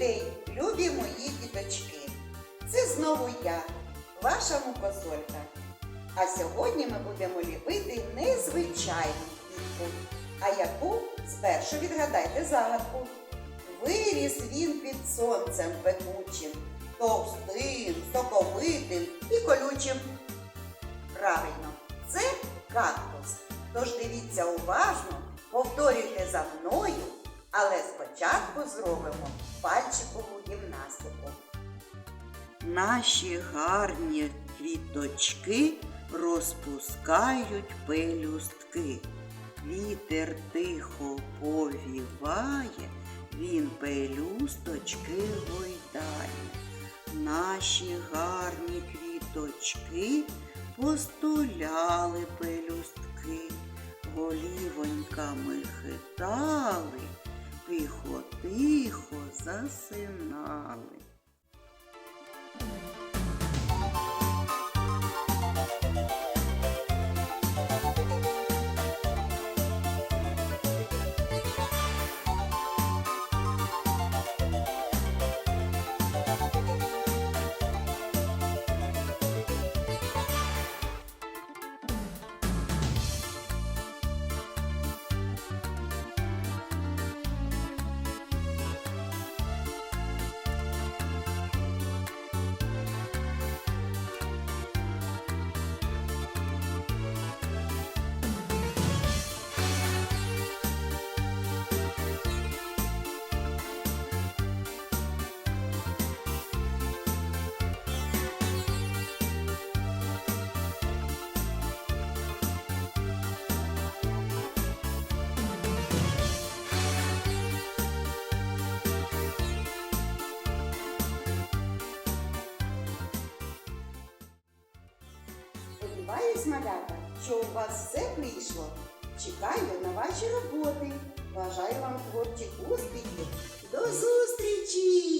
день, любі мої діточки! Це знову я, ваша мукозолька. А сьогодні ми будемо ліпити незвичайну квітку. А яку спершу відгадайте загадку. Виріс він під сонцем пекучим, товстим, соковитим і колючим. Правильно, це кактус. Тож дивіться уважно, повторюйте за мною, але спочатку зробимо пальчикову гімнастику. Наші гарні квіточки розпускають пелюстки. Вітер тихо повіває, він пелюсточки гойдає. Наші гарні квіточки постоляли пелюстки, голівоньками хитали, Zancinoli. Сподіваюсь, малята, що у вас все вийшло. Чекаю на ваші роботи. Бажаю вам творчих успіхів. До зустрічі!